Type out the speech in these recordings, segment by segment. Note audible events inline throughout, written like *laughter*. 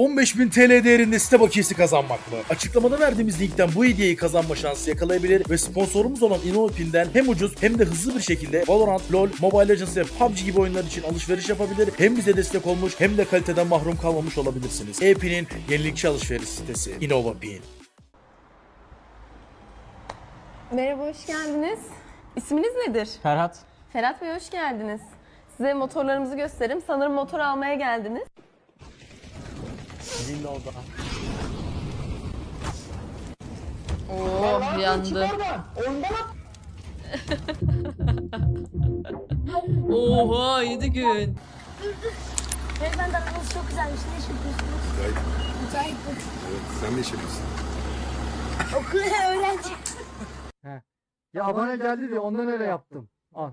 15.000 TL değerinde site bakiyesi kazanmak mı? Açıklamada verdiğimiz linkten bu hediyeyi kazanma şansı yakalayabilir ve sponsorumuz olan InnoPin'den hem ucuz hem de hızlı bir şekilde Valorant, LoL, Mobile Legends ve PUBG gibi oyunlar için alışveriş yapabilir. Hem bize destek olmuş hem de kaliteden mahrum kalmamış olabilirsiniz. E-Pin'in yenilikçi alışveriş sitesi InnovaPin. Merhaba, hoş geldiniz. İsminiz nedir? Ferhat. Ferhat Bey, hoş geldiniz. Size motorlarımızı gösteririm. Sanırım motor almaya geldiniz. Oh yandı. Oha 7 gün. Beyefendi aranız çok güzelmiş. Ne iş yapıyorsunuz? Müteahhit. Müteahhit. Sen ne iş yapıyorsun? Okul öğrenci. Ya abone geldi diye ondan öyle yaptım. Al.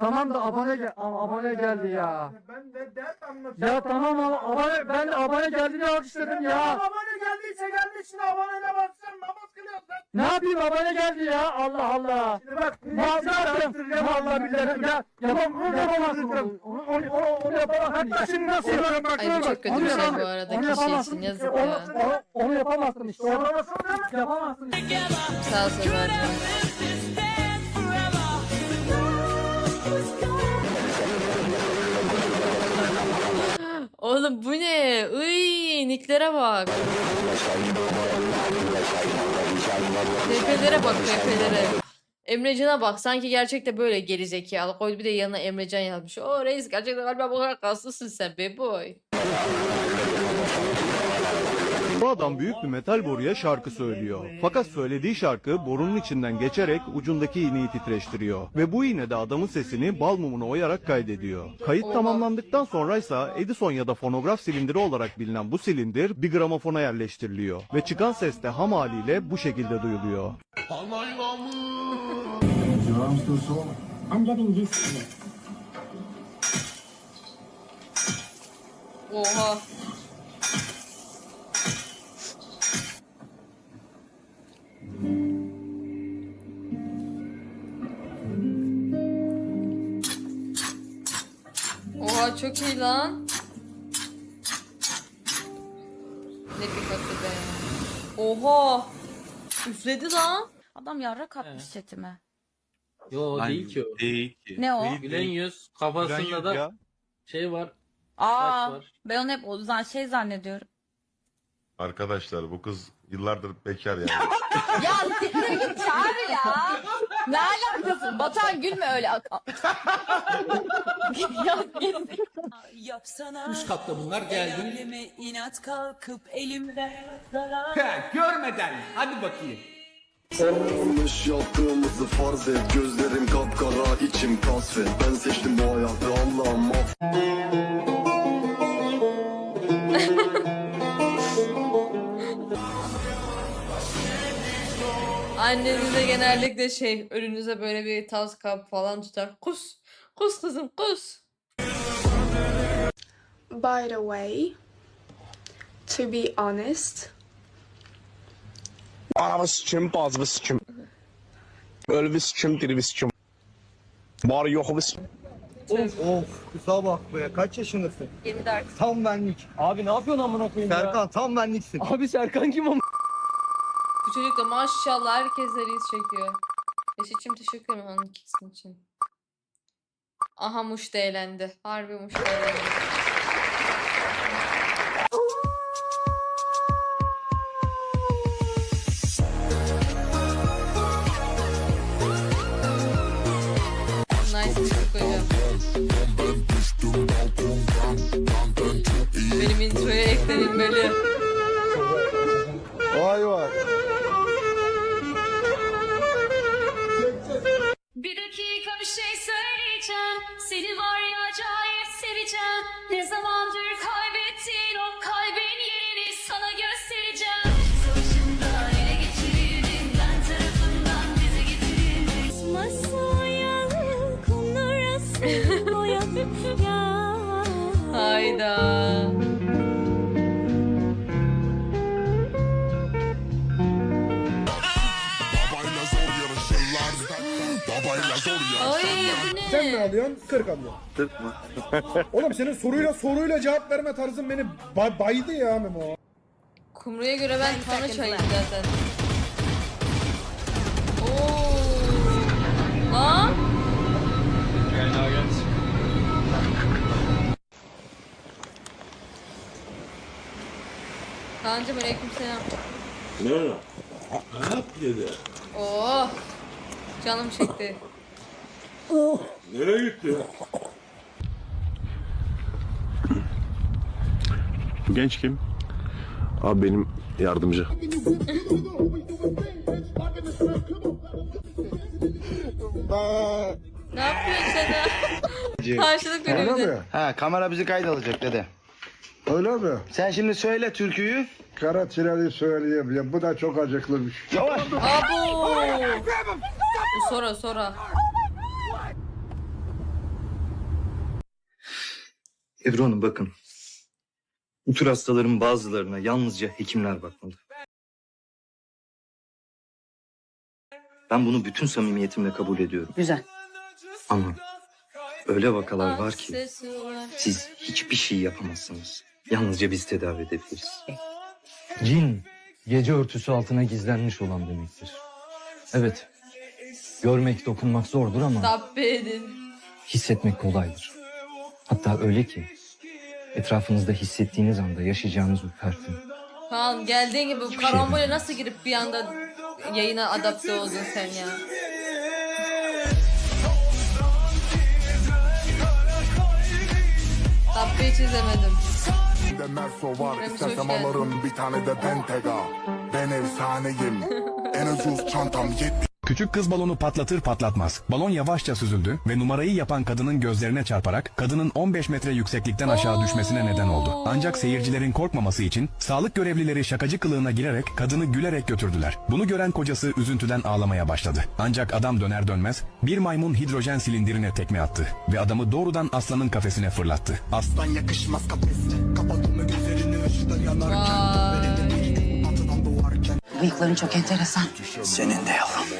Tamam da abone gel ama abone geldi ya. Ben de dert anlatıyorum. Ya tamam ama abone ben de abone geldi diye alkışladım ya. Abone geldiyse geldi şimdi abonene baksan namaz kılıyorsun. Ne yapayım abone geldi ya Allah Allah. Şimdi bak. Ne yaptım? Vallahi billahi ya. Yapam yapamazsın. Onu onu onu, onu yapamazsın. Ya Şimdi nasıl yaparım bak. Ay bu çok kötü bir şey yapamam- bu arada. Kişi için yazık ya. Onu, yapamazsın işte. Onu yapamazsın. Sağ ol. Oğlum bu ne? Iy, nicklere bak. TP'lere bak TP'lere. Emrecan'a bak sanki gerçekte böyle geri zekalı. Koy bir de yanına Emrecan yazmış. O reis gerçekten galiba bu kadar kaslısın sen be boy. Bu adam büyük bir metal boruya şarkı söylüyor. Fakat söylediği şarkı borunun içinden geçerek ucundaki iğneyi titreştiriyor. Ve bu iğne de adamın sesini bal mumuna oyarak kaydediyor. Kayıt tamamlandıktan sonraysa Edison ya da fonograf silindiri olarak bilinen bu silindir bir gramofona yerleştiriliyor. Ve çıkan ses de ham haliyle bu şekilde duyuluyor. I'm getting used to it. Oha. Lan. Ne pikası be. Oha. Üfledi lan. Adam yarrak atmış chatime. Yo değil ki o. Değil ki. Ne o? Gülen yüz kafasında da şey var. Aa, var. ben onu hep o zaman şey zannediyorum. Arkadaşlar bu kız yıllardır bekar yani. *laughs* Ya siktir git çağır ya. Ne alakası? Batuhan gülme öyle. *laughs* *laughs* ya git. Yapsana Üst katta bunlar geldim. Elime inat kalkıp elimden zarar He, görmeden. Hadi bakayım. Yanlış yaptığımızı farz et Gözlerim kapkara içim kasvet Ben seçtim bu hayatı Allah'ım aff *laughs* Annenize genellikle şey önünüze böyle bir tas kap falan tutar. Kus. Kus kızım kus. By the way, to be honest, Anamı sikim, bazımı sikim. Ölümü sikim, dirimi sikim. Var yokumu sikim. Of of kusura bak be kaç yaşındasın? 24. Tam benlik. Abi ne yapıyorsun amına koyayım Serkan tam benliksin. Abi Serkan kim ama? Bu çocuk da maşallah herkesle reels çekiyor. Eşitçim teşekkür ederim onun ikisinin için. Aha Muş da eğlendi. Harbi Muş da eğlendi. Çocuk hocam. Benim introya eklenilmeli. Vay vay alıyorsun 40 alıyorsun. 40 mı? *laughs* Oğlum senin soruyla soruyla cevap verme tarzın beni ba- baydı ya Memo. Kumru'ya göre ben tanrı çayım zaten. Oo. Lan. Kaan'cım aleyküm selam. Ne? Ne yap dedi? Oo. Canım çekti. Nereye gitti? Bu genç kim? Abi benim yardımcı. Ne yapıyorsun sen ya? Karşılık bir de. Ha kamera bizi kayıt alacak dede. Öyle mi? Sen şimdi söyle türküyü. Kara Çile'yi söyleyeyim. Bu da çok acıklımış. Yavaş. Abo. Bu sonra sonra. Ebru Hanım bakın. Bu tür hastaların bazılarına yalnızca hekimler bakmalı. Ben bunu bütün samimiyetimle kabul ediyorum. Güzel. Ama öyle vakalar var ki siz hiçbir şey yapamazsınız. Yalnızca biz tedavi edebiliriz. Cin, gece örtüsü altına gizlenmiş olan demektir. Evet, görmek, dokunmak zordur ama Tabbe edin. hissetmek kolaydır. Hatta öyle ki etrafınızda hissettiğiniz anda yaşayacağınız ürpertin. Kaan geldiğin gibi bu şey karambole nasıl girip bir anda yayına adapte oldun sen ya? Tabbe hiç izlemedim. de Merso var geldin. alırım bir tane de Bentega Ben efsaneyim *laughs* En ucuz çantam yet Küçük kız balonu patlatır patlatmaz. Balon yavaşça süzüldü ve numarayı yapan kadının gözlerine çarparak kadının 15 metre yükseklikten aşağı düşmesine neden oldu. Ancak seyircilerin korkmaması için sağlık görevlileri şakacı kılığına girerek kadını gülerek götürdüler. Bunu gören kocası üzüntüden ağlamaya başladı. Ancak adam döner dönmez bir maymun hidrojen silindirine tekme attı ve adamı doğrudan aslanın kafesine fırlattı. Aslan yakışmaz kafesle Kapattım gözlerini ışıklar Vay. Bıyıkların çok enteresan. Senin de yavrum.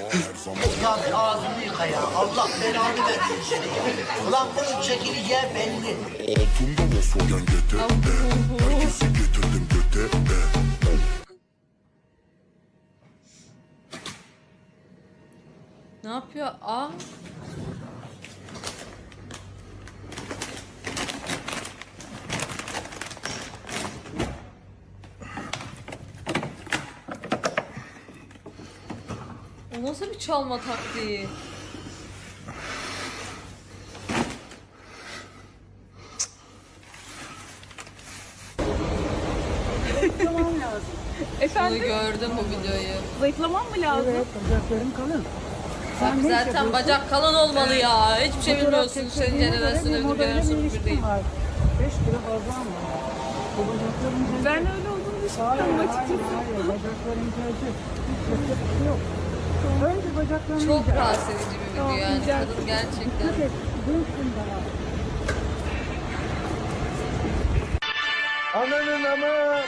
Ağzını yıka ya. Allah belanı versin seni. Ulan bunun çekileceği belli. Altında o soyan göte e. Herkesi getirdim göte e. Ne yapıyor? Aa. O nasıl bir çalma taktiği? Bunu gördüm bu videoyu. Zayıflamam mı lazım? Bak zaten bacak kalın olmalı ya. Hiçbir şey bilmiyorsun. Senin jenerasyonun bir jenerasyonun bir değil. Ben öyle olduğunu düşünmüyorum açıkçası. Çok rahatsız edici bir video yani. Kadın gerçekten. Ananın ama.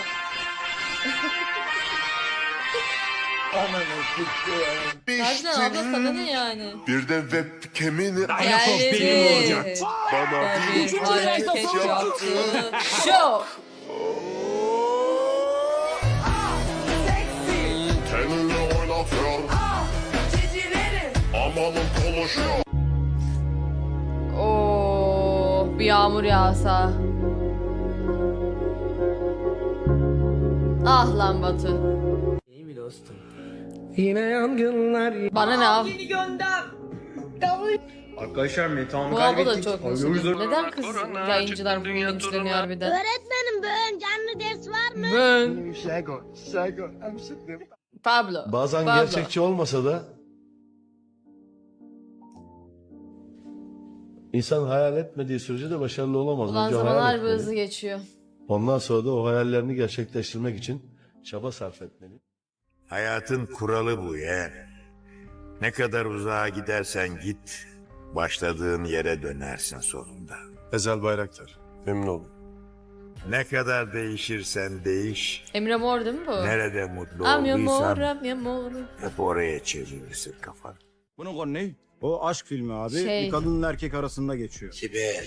Ananı siktir. Harbiden abla sana ne yani? Bir de webcam'ini Geldi. Bana Bir hareket yaptı. Show. Kendini Konuşuyor Oo, bir yağmur yağsa. Ah lan Batu. İyi mi dostum? Yine yangınlar. Bana ne abi? Arkadaşlar Metehan'ı Bu abla da çok meşhur. Neden kız yayıncılar bu linçleniyor harbiden? Öğretmenim bugün canlı ders var mı? Hemşirdim. Pablo. Bazen Pablo. gerçekçi olmasa da insan hayal etmediği sürece de başarılı olamaz. Ulan Önce hayal zamanlar bir etmeli. hızlı geçiyor. Ondan sonra da o hayallerini gerçekleştirmek için çaba sarf etmeli. Hayatın kuralı bu yeğen. Ne kadar uzağa gidersen git, başladığın yere dönersin sonunda. Ezel Bayraktar. Memnun oldum. Ne kadar değişirsen değiş, Emre Mor değil mi bu? nerede mutlu Am yamor, olduysan am yamor. hep oraya çevirirsin kafanı. Bunun konu ne? O aşk filmi abi. Şey- Bir kadınla erkek arasında geçiyor. Sibel.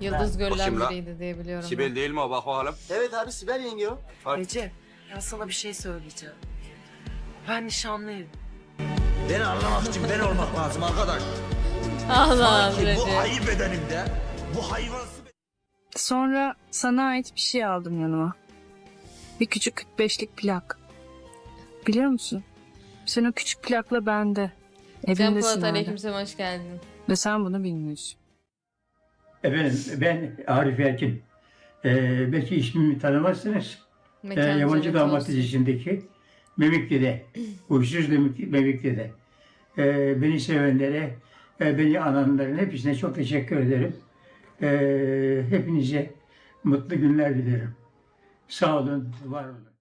Yıldız görülen kim la? biriydi diye biliyorum. ben. Sibel değil mi o bak bakalım. Evet abi Sibel yenge o. Recep ya sana bir şey söyleyeceğim. Ben nişanlıyım. Beni anlamak için ben olmak lazım arkadaş. Allah Sanki bu Recep. ayı bedenimde bu hayvansı Sonra sana ait bir şey aldım yanıma. Bir küçük 45'lik plak. Biliyor musun? Sen o küçük plakla bende. Can Evindesin Polat hala. aleykümselam hoş geldin. Ve sen bunu bilmiyorsun. Efendim ben Arif Erkin. Ee, belki ismimi tanımazsınız. Ee, Mekan yabancı cennet damat olsun. dizisindeki *clears throat* Memik Dede. Uysuz Memik, Memik Dede. Ee, beni sevenlere, e, beni ananların hepsine çok teşekkür ederim. Ee, hepinize mutlu günler dilerim. Sağ olun, var olun.